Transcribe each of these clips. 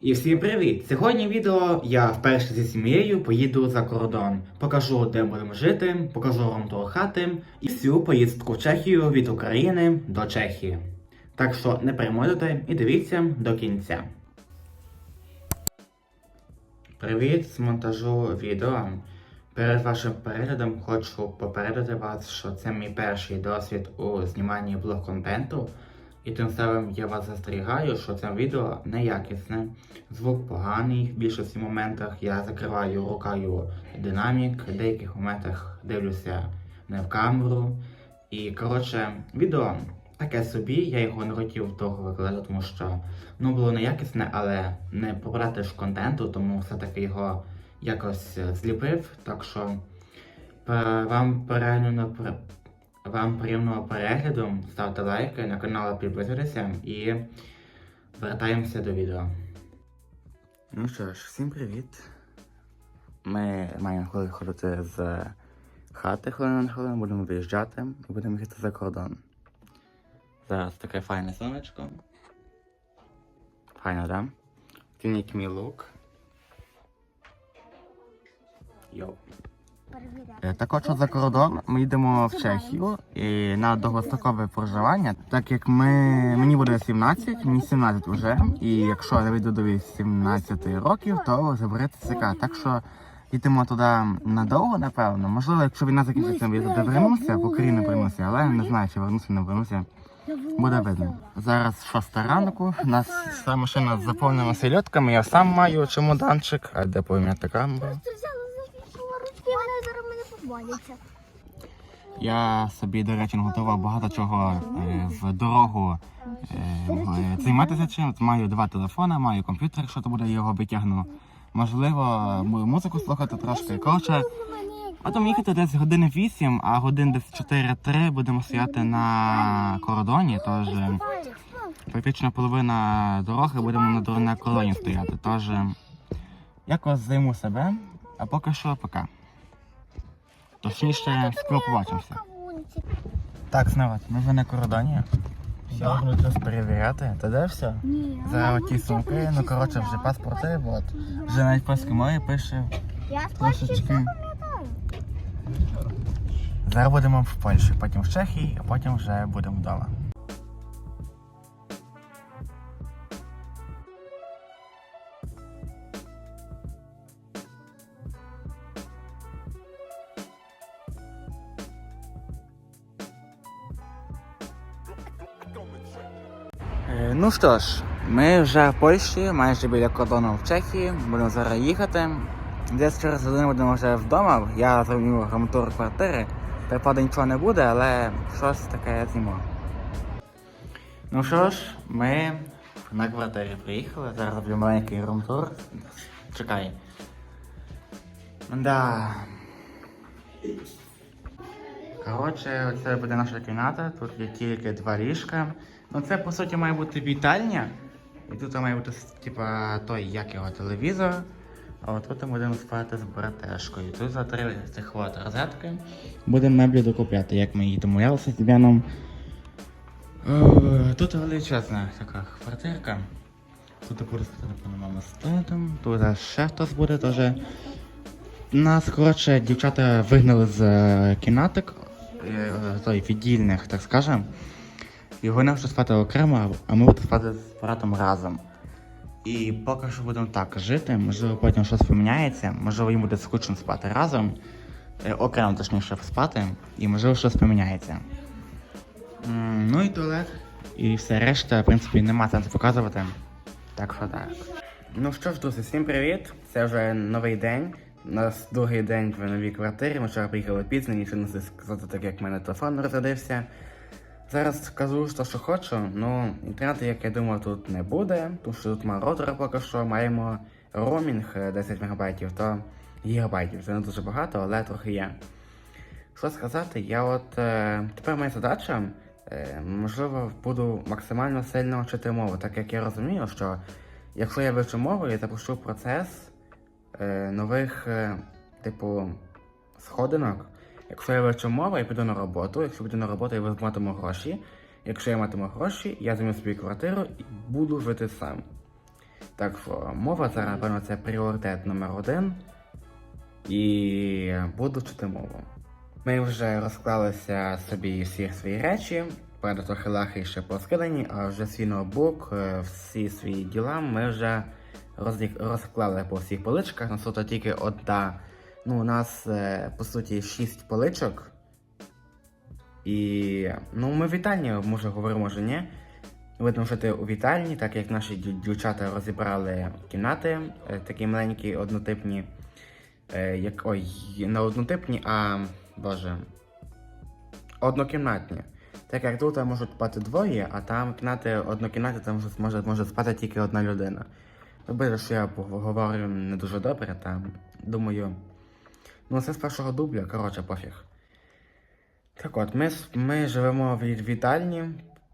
І всім привіт! Сьогодні відео я вперше зі сім'єю поїду за кордон. Покажу, де будемо жити, покажу вам того хати і всю поїздку в Чехію від України до Чехії. Так що не перемотуйте і дивіться до кінця. Привіт з монтажу відео. Перед вашим переглядом хочу попередити вас, що це мій перший досвід у зніманні блог-контенту. І тим самим я вас застерігаю, що це відео неякісне, звук поганий в більшості моментах. Я закриваю рукою динамік, в деяких моментах дивлюся не в камеру. І коротше, відео таке собі, я його не хотів довго викладати, тому що ну було неякісне, але не побрати ж контенту, тому все-таки його якось е, зліпив. Так що е, вам перегляну вам приємного перегляду, ставте лайки, на канал підписуйтеся і вертаємося до відео. Ну що ж, всім привіт. Ми маємо виходити з хати хвилину на хвилину, будемо виїжджати і будемо їхати за кордон. Зараз таке файне сонечко. Файно, да? Оцініть мій лук. Йоу. Е, Також за кордон ми їдемо в Чехію і на довгострокове проживання, так як ми мені буде 17, мені 17 вже. І якщо я вийду до 18 років, то заберете ЦК. Так що їдемо туди надовго, напевно. Можливо, якщо війна закінчиться, я туди вернуся, в Україну вернуся, але не знаю, чи вернуся, не вернуся. Буде видно. Зараз шоста ранку. Нас вся машина заповнена селедками. Я сам маю чемоданчик. А де поміняти камеру? Просто взяла за руки, вона Я собі, до речі, готував багато чого е, в дорогу е, займатися чим. Маю два телефони, маю комп'ютер, якщо то буде його витягну. Можливо, буду музику слухати трошки. Коротше, потім їхати десь години 8, а годин десь 4-3 будемо стояти на кордоні. Тож е, практично половина дороги будемо на, дор- на кордоні стояти. Тож якось займу себе, а поки що пока. Точніше, скоро побачимося. Так, народ, ми вже на кордоні. Я буду щось перевіряти. Та де все? Ні. За ті сумки, ну коротше, вже паспорти, от. Вже навіть польською мовою пише Я з Польщі все пам'ятаю. Зараз будемо в Польщі, потім в Чехії, а потім вже будемо вдома. Ну що ж, ми вже в Польщі, майже біля кордону в Чехії. Будемо зараз їхати. Десь через годину будемо вже вдома. Я зроблю ремонтур квартири. Припаду нічого не буде, але щось таке я зніму. Ну що ж, ми на квартирі приїхали. Зараз роблю маленький ремонтур. Чекай. Да. Коротше, це буде наша кімната, тут є тільки два ліжка. Ну це по суті має бути вітальня. І тут має бути типа той, як його телевізор. А от тут ми будемо спати з братешкою. Тут за три цих от розетки. Будемо меблі докупляти, як ми її домовлялися з Діаном. Е, Тут величезна така квартирка. Тут буде спати, мама з татом. Тут ще хтось буде теж. Нас, коротше, дівчата вигнали з е, кімнаток, е, той віддільних, так скажем. І вони вже спати окремо, а ми будемо спати з братом разом. І поки що будемо так жити, можливо, потім щось поміняється, можливо, їм буде скучно спати разом, е, окремо точніше спати, і можливо щось поміняється. Ну і туалет, і все решта, в принципі, нема сенсу показувати. Так що так. Ну що ж, друзі, всім привіт! Це вже новий день. У нас другий день в новій квартирі. Ми вчора приїхали пізно, нічого не сказати, так як в мене телефон розрядився. Зараз скажу, що, що хочу. Ну, інтернету, як я думаю, тут не буде, тому що тут має роутера поки що, маємо роумінг е, 10 МБ, то гігабайтів. Це не дуже багато, але трохи є. Що сказати, я от е, тепер моя задача, е, можливо, буду максимально сильно вчити мову, так як я розумію, що якщо я вивчу мову, я запущу процес е, нових, е, типу, сходинок. Якщо я вивчу мову, я піду на роботу. Якщо піду на роботу, я матиму гроші. Якщо я матиму гроші, я займу собі квартиру і буду жити сам. Так що мова зараз, напевно, це пріоритет номер один. І буду вчити мову. Ми вже розклалися собі всі свої речі, правда, трохи лахи ще поскидані, а вже свій ноутбук, е, всі свої діла ми вже розклали по всіх поличках. Нас тут тільки одна. Ну, у нас е, по суті шість поличок. І ну, ми в вітальні, може говоримо, може ні. Видно, що ти у вітальні, так як наші дівчата розібрали кімнати, е, такі маленькі, однотипні. Е, як, ой, не однотипні, а боже. Однокімнатні. Так як тут можуть спати двоє, а там кімнати однокімнати, там може, може спати тільки одна людина. Вибачте, що я говорю не дуже добре, там думаю. Ну, це з першого дубля, коротше, пофіг. Так от, ми, ми живемо в вітальні.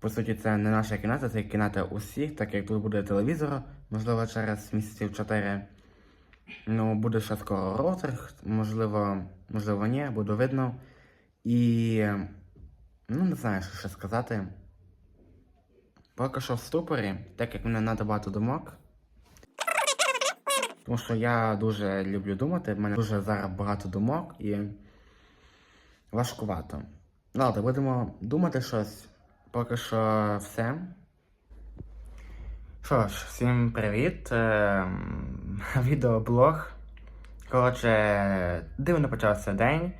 По суті, це не наша кімната, це кімната усіх, так як тут буде телевізор, можливо, через місяців 4. Ну, буде ще скоро роутер, можливо, можливо, ні, буде видно. І. Ну, не знаю, що ще сказати. Поки що в ступорі, так як мене надо багато думок. Тому що я дуже люблю думати, в мене дуже зараз багато думок і важкувато. Ладно, будемо думати щось. Поки що все. Що ж, всім привіт. Ем, Відеоблог. Коротше, дивно почався день.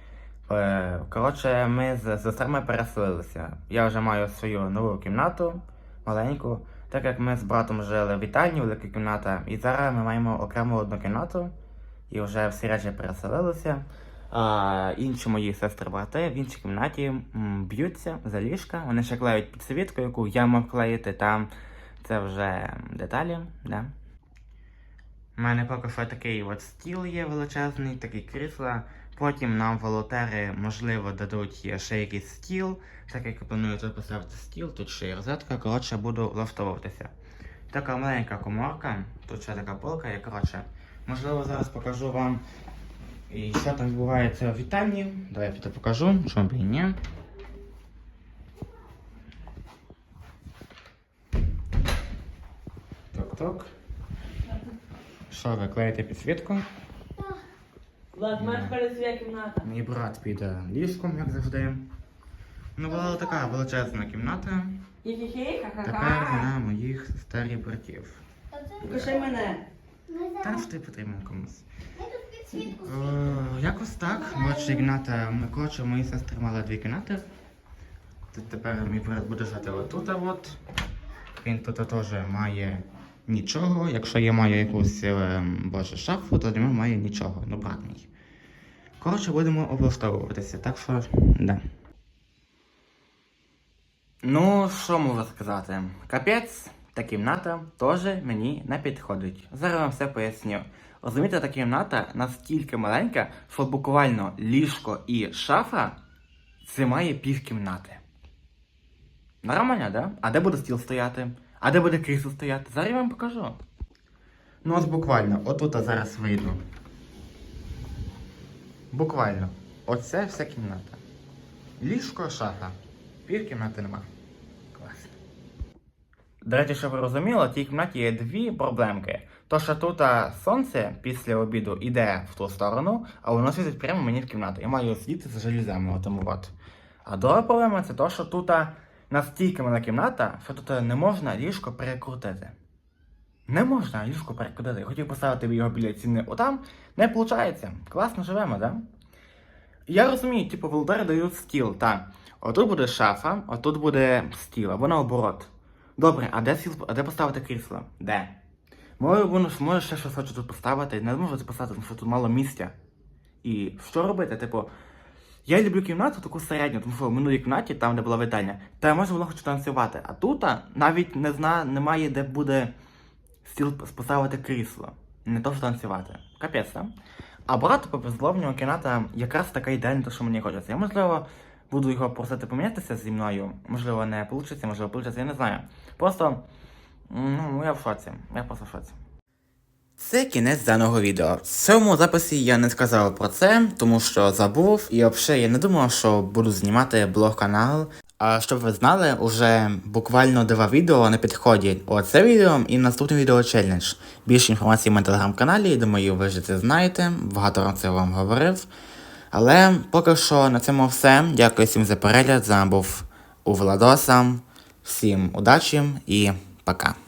Е, Коротше, ми з сестрами переселилися. Я вже маю свою нову кімнату, маленьку. Так як ми з братом жили в вітальні, велика кімната, і зараз ми маємо окрему одну кімнату, і вже всі речі переселилися. А інші мої сестри-брати в іншій кімнаті б'ються за ліжка. Вони ще клеють підсвітку, яку я мав клеїти там. Це вже деталі, да. У мене поки що такий от стіл є величезний, такий крісла. Потім нам волонтери, можливо, дадуть ще якийсь стіл. Так як я планую тут поставити стіл, тут ще є розетка. Коротше, буду влаштовуватися. Така маленька коморка, тут ще така полка є, коротше. Можливо, зараз покажу вам, і що там відбувається в вітальні. Давай я покажу, що б і ні. Ток-ток. Що, ви клеїте підсвітку? Влад, маєш своя кімната. Мій брат піде ліжком, як завжди. Ну, була така величезна кімната. Тепер вона моїх старих братів. Покажи мене. Та ж ти потрібен комусь. Якось так. Бачите, кімната. Ми коротше, мої сестри мали дві кімнати. Тепер мій брат буде жити отут. От. Він тут теж має нічого. Якщо я маю якусь е, боже, шафу, то він має нічого. Ну, мій. Коротше, будемо облаштовуватися, так що, да. Ну, що можу сказати? Капець, та кімната теж мені не підходить. Зараз вам все поясню. Розумієте, та кімната настільки маленька, що буквально ліжко і шафа це має пів кімнати. Нормально, да? А де буде стіл стояти? А де буде крісло стояти? Зараз я вам покажу. Ну, ось буквально, отут зараз вийду. Буквально. Оце вся кімната. Ліжко, шафа. Пів кімнати нема. Клас. До речі, щоб ви розуміли, в тій кімнаті є дві проблемки. То, що тут сонце після обіду йде в ту сторону, а воно світить прямо мені в кімнату. Я маю сидіти за жалюзями, отому от. А друга проблема це то, що тут настільки мала кімната, що тут не можна ліжко перекрутити. Не можна ліжко перекрутити. Хотів поставити його біля ціни отам, не виходить. Класно живемо, да? Я розумію, типу, волонтери дають стіл, так. Отут буде шафа, отут буде стіл, або наоборот. Добре, а де стіл, а де поставити крісло? Де? Може, може ще щось хочу тут поставити, не можу це тому що тут мало місця. І що робити? Типу, я люблю кімнату таку середню, тому що в минулій кімнаті, там, де була вітальня, та може воно хоче танцювати. А тут навіть не зна, немає, де буде стіл поставити крісло. Не то, що танцювати. Капець, там. А брат по безловнього кімната якраз така ідеальна, то, що мені хочеться. Я, можливо, буду його просити помінятися зі мною. Можливо, не вийде, можливо, вийде, я не знаю. Просто, ну, я в шоці. Я просто в шоці. Це кінець даного відео. В цьому записі я не сказав про це, тому що забув і взагалі я не думав, що буду знімати блог канал. А щоб ви знали, уже буквально два відео на підході. Оце відео і наступне відео челендж. Більше інформації в моєму телеграм-каналі, думаю, ви вже це знаєте. Багато разів це вам говорив. Але поки що на цьому все. Дякую всім за перегляд. З вами був у Владоса. Всім удачі і пока.